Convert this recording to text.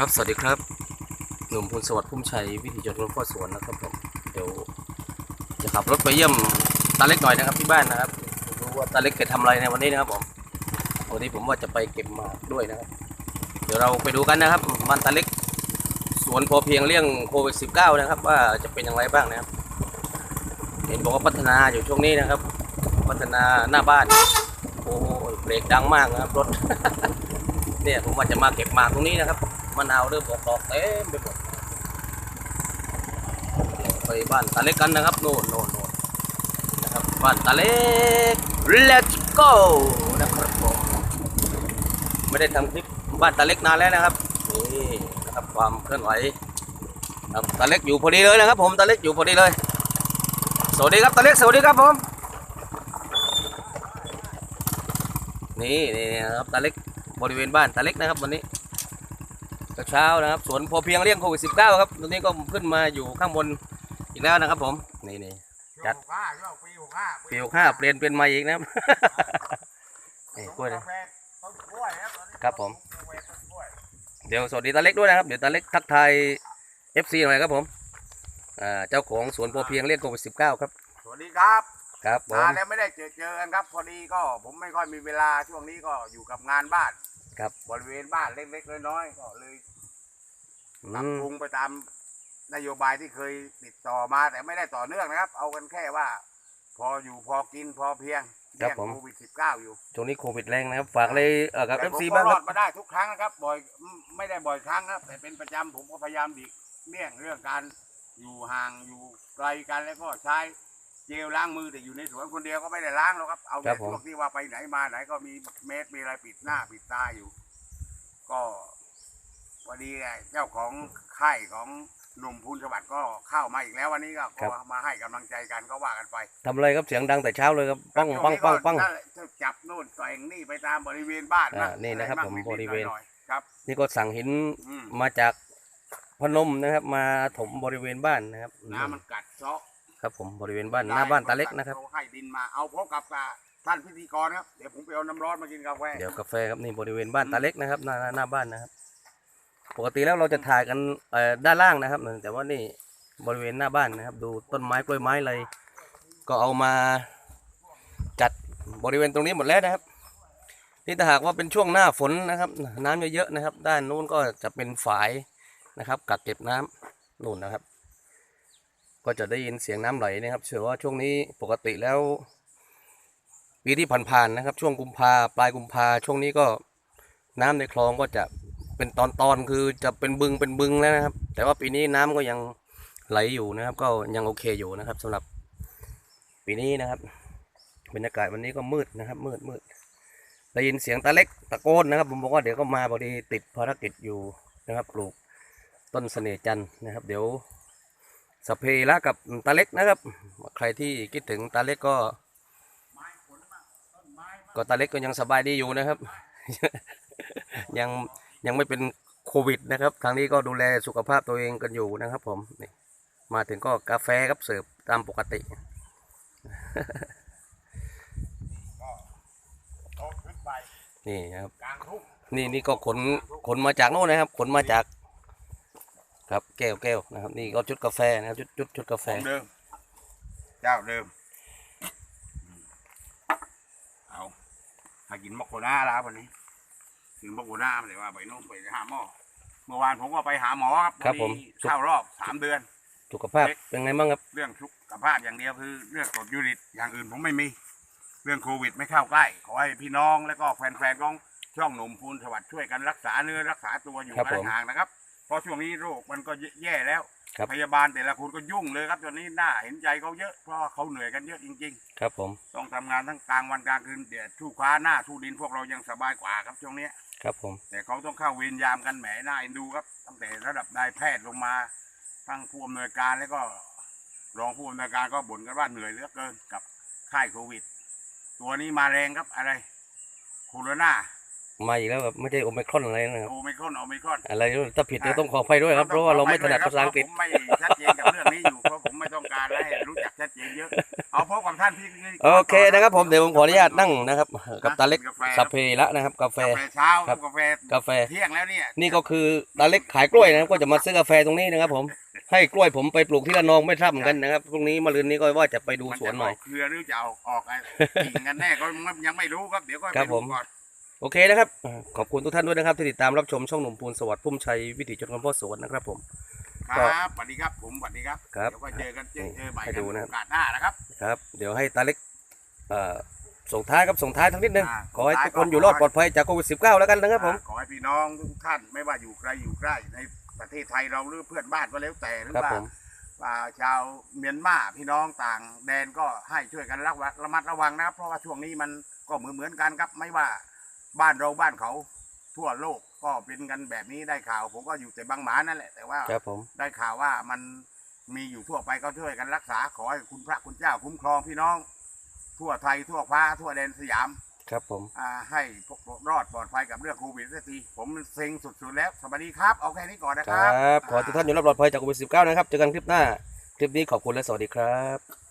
ครับสวัสดีครับ หนุ่มพลสวัสดิ์พุ่มชัยวิธีจดรถพ่อสวนนะครับผมเดี๋ยวจะขับรถไปเยี่ยมตาเล็กหน่อยนะครับที่บ้านนะครับดูว่าตาเล็กแกทำอะไรในวันนี้นะครับผมวันนี้ผมว่าจะไปเก็บหมากด้วยนะครับ เดี๋ยวเราไปดูกันนะครับบ้านตาเล็กสวนพอเพียงเรื่องโควิด -19 นะครับ ว่าจะเป็นอย่างไรบ้างนะครับ เห็นบอกว่าพัฒนาอยู่ช่วงนี้นะครับ พัฒนาหน้าบ้านโอ้ยเบรกดังมากนะครับรถเนี่ยผมว่าจะมาเก็บหมากตรงนี้นะครับ มะนาวเริ่มออกดอกเต็มไปหมดไปบ้านตาเล็กกันนะครับโน่นโน่นโน่นนะครับบ้านตาเล็ก let's go นะครับผมไม่ได้ทำคลิปบ้านตาเล็กนานแล้วนะครับนี่นะครับความเคลื่อนไหวครับตาเล็กอยู่พอดีเลยนะครับ ผมตาเล็กอยู่พอดีเลย สวัสดีครับตาเล็กสวัสดีครับผมนี่นี่นะครับตาเล็กบริเวณบ้านตาเล็กนะครับวันนี้ เช้าๆนะครับสวนพอเพียงเลี่ยงโควิด -19 ครับตอนนี้ก็ขึ้นมาอยู่ข้างบนอีกแล้วนะครับ ผมนี่นี่จัดหกห้าช่วงปีหกห้าปีหกห้าเปลี่ยนเป็นมาอีกนะครับนี่กล้วยนะต้นกล้วยครับตอนนี้ครับผมต้นกล้วยต้นกล้วยเดี๋ยวสวัสดีตาเล็กด้วยนะครับ เดี๋ยวตาเล็กทักทาย FC หน่อยครับผมอ่าเจ้าของสวนพอเพียงเลี่ยงโควิด -19 ครับ สวัสดีครับครับผมนานแล้วไม่ได้เจอเจอกันครับ พอดีก็ผมไม่ค่อยมีเวลาช่วงนี้ก็อยู่กับงานบ้าน ครับ บริเวณบ้านเล็กๆน้อยๆก็เลยอืปรับมปรุงไปตามนโยบายที่เคยติดต่อมาแต่ไม่ได้ต่อเนื่องนะครับ เอากันแค่ว่า พออยู่พอกินพอเพียงเรื่องโควิดสิบเก้าอยู่ช่วงนี้โควิดแรงนะครับ ฝากเลยเอ่อกับแต่ผม FC ก็บ้างรคอรับ ดมาได้ทุกครั้งนะครับ บ่อยไม่ได้บ่อยครั้งครับ แต่เป็นประจำผมก็พยายามดิเลี่ยงเรื่องการอยู่ห่างอยู่ไกลกันแล้วก็ใช้ เจลล้างมือแต่อยู่ในสวนคนเดียวก็ไม่ได้ล้างหรอกครับ เอาครัแต่บผมพวกที่ว่าไปไหนมาไหนก็มีเมสมีอะไรปิดหน้าปิดตาอยู่ ก็วันนี้เจ้าของค่ายของหนุ่มพูนสวัสดิ์ก็เข้ามาอีกแล้ววันนี้ก็ก็มาให้กำลังใจกันก็ว่ากันไปทำอะไรครับเสียงดังแต่เช้าเลยครับปังปังปังปังช่วนี้ก็จับโน่นต่อยนี่ไปตามบริเวณบ้านอ่านี่นะครับอไางผมนิดๆบริเวณ หน่อยๆครับ นี่ก็สั่งหินอืมมาจากพนมนะครับ มาถมบริเวณบ้านนะครับ น้ำมันกัดเซาะ ครับผมบริเวณบ้านหน้าบ้านตาเล็กนะครับเขาให้ดินมาเอาพบกับท่านพิธีกรครับเดี๋ยวผมไปเอาน้ำร้อนมากินกาแฟเดี๋ยวกาแฟครับนี่บริเวณบ้านตาเล็กนะครับหน้าหน้าหน้าบ้านนะครับ ปกติแล้วเราจะถ่ายกันเอ่อด้านล่างนะครับ แต่ว่านี่บริเวณหน้าบ้านนะครับ ดูต้นไม้กล้วยไม้อะไรก็เอามาจัดบริเวณตรงนี้หมดแล้วนะครับนี่ถ้าหากว่าเป็นช่วงหน้าฝนนะครับ น้ำเยอะๆนะครับ ด้านนู้นก็จะเป็นฝายนะครับ กักเก็บน้ำนู่นนะครับ ก็จะได้ยินเสียงน้ำไหลนะครับเชื่อว่าช่วงนี้ปกติแล้วปีที่ผ่านๆนะครับ ช่วงกุมภาปลายกุมภาช่วงนี้ก็น้ำในคลองก็จะเป็นตอนๆคือจะเป็นบึงเป็นบึงแล้วนะครับ แต่ว่าปีนี้น้ำก็ยังไหลอยู่นะครับ ก็ยังโอเคอยู่นะครับสำหรับปีนี้นะครับบรรยากาศวันนี้ก็มืดนะครับ มืดมืดได้ยินเสียงตาเล็กตะโกนนะครับผมบอกว่าเดี๋ยวก็มาพอดีติดภารกิจอยู่นะครับ ปลูกต้นเสน่จันนะครับ เดี๋ยว สเพละกับตาเล็กนะครับ ใครที่คิดถึงตาเล็กก็ ก็ตาเล็กก็ยังสบายดีอยู่นะครับ ยังยังไม่เป็นโควิดนะครับ ทางนี้ก็ดูแลสุขภาพตัวเองกันอยู่นะครับ ผมนี่มาถึงก็กาแฟครับเสิร์ฟตามปกติน,นี่ครับนี่นี่ก็ขนขนมาจากโน่นนะครับ ขนมาจาก ครับแก้วแก้วนะครับ นี่ก็ชุดกาแฟนะครับชุดชุดชุดกาแฟ ของเดิม เจ้าเดิมอืมเอาถ้ากินมะโคน่าแล้ววันนี้ถึงมะโคน่าไม่ได้ว่าไปโน่นไปหาหมอ เมื่อวานผมก็ไปหาหมอครับครับพผอมดีเข้ารอบสามเดือน สุขภาพเป็นไงบ้างครับ เรื่องสุขภาพอย่างเดียวคือ เรื่องกรดยูริกอย่างอื่นผมไม่มี เรื่องโควิดไม่เข้าใกล้ ขอให้พี่น้องแล้วก็แฟนๆของช่องหนุ่มพูนสวัสดิ์ช่วยกันรักษาเนื้อรักษาตัวอยู่ครับกันผม ห่างๆนะครับ เพราะช่วงนี้โรคมันก็แย่แล้ว ครับ พยาบาลแต่ละคนก็ยุ่งเลยครับตอนนี้น่าเห็นใจเขาเยอะเพราะว่าเขาเหนื่อยกันเยอะจริง ครับผม ๆ ต้องทำงานทั้งกลางวันกลางคืนเดี๋ยวทู่คว้าหน้าทู่ดินพวกเรายังสบายกว่าครับช่วงเนี้ย ครับผม แต่เขาต้องเข้าเวรยามกันแหมน่าเอ็นดูครับ ตั้งแต่ระดับนายแพทย์ลงมาทั้งผู้อำนวยการแล้วก็ รองผู้อำนวยการก็บ่นกันว่าเหนื่อยเหลือเกินกับค่ายโควิด ตัวนี้มาแรงครับอะไรโคโรนา มาอีกแล้วแบบไม่ใช่โอไมครอนอะไรนะครับโอไมครอนโอไมครอนอะไรถ้าผิดก็ต้องขออภัยด้วยครับเพราะว่าเราไม่ถนัดภาษาอังกฤษผมไม่ชัดเจนกับเรื่องนี้อยู่เพราะผมไม่ต้องการการและให้รู้จักชัดเจนเยอะเอาพบกับท่านพี่โอเคนะครับ ผมเดี๋ยวผมขออนุญาตนั่งนะครับ กับตาเล็กสัพเพละนะครับ กาแฟกาแฟเช้าครับกาแฟกาแฟเที่ยงแล้วเนี่ยนี่ก็คือตาเล็กขายกล้วยนะครับก็จะมาซื้อกาแฟตรงนี้นะครับ ผมให้กล้วยผมไปปลูกที่ระนองไม่ทราบเหมือนกันนะครับพรุ่งนี้มะรืนนี้ก็ว่าจะไปดูสวนหน่อยมัจะกเครือหรือจะเอาออกไอ้กิ่งกันแน่ก็ยังไม่รู้ครับเดี๋ยวก็ครัไปบผดูมก่อน โอเคนะครับอ่าขอบคุณทุกท่านด้วยนะครับ ที่ติดตามรับชมช่องหนุ่มปูนสวัสดิ์พุ่มชัยวิถีชนคนพ่อสวนนะครับผม ครับสวัสดีครับผมสวัสดีครับครับเดี๋ยวก็เจอกันเจอเจอใหม่ให้กันดูโอนะครับกาสหน้านะครับครับ เดี๋ยวให้ตาเล็กเอ่อส่งท้ายครับส่งท้ายทั้งนิดนึงอ่าขอให้ส่งท้ายทุกคนก็อยู่รอดขอให้ปลอดภัยจากโควิด 19 แล้วกันนะครับผมอ่าขอให้พี่น้องทุกท่านไม่ว่าอยู่ไกลอยู่ใกล้ในประเทศไทยเราหรือเพื่อนบ้านก็แล้วแต่หรือครับว่าผมว่าชาวเมียนมาพี่น้องต่างแดนก็ให้ช่วยกันระวังระมัดระวังนะครับเพราะว่าช่วงนี้มันก็เหมือนเหมือนๆกันครับไม่ว่า บ้านเราบ้านเขาทั่วโลกก็เป็นกันแบบนี้ได้ข่าว ผมก็อยู่แต่บางหมานั่นแหละแต่ว่าครับผมได้ข่าวว่ามันมีอยู่ทั่วไปก็ช่วยกันรักษาขอให้คุณพระคุณเจ้าคุ้มครองพี่น้อง ทั่วไทยทั่วฟ้าทั่วแดนสยามครับผมอ่าให้พวกรอดปลอดภัยกับเรื่องโควิดสักทีผมเซ็งสุดๆแล้วสวัสดีครับเอาแค่นี้ก่อนนะคครรัับขอให้ทุกท่านอยู่รอดปลอดภัยจากโควิด19นะครับเจอกันคลิปหน้า คลิปนี้ขอบคุณและสวัสดีครับ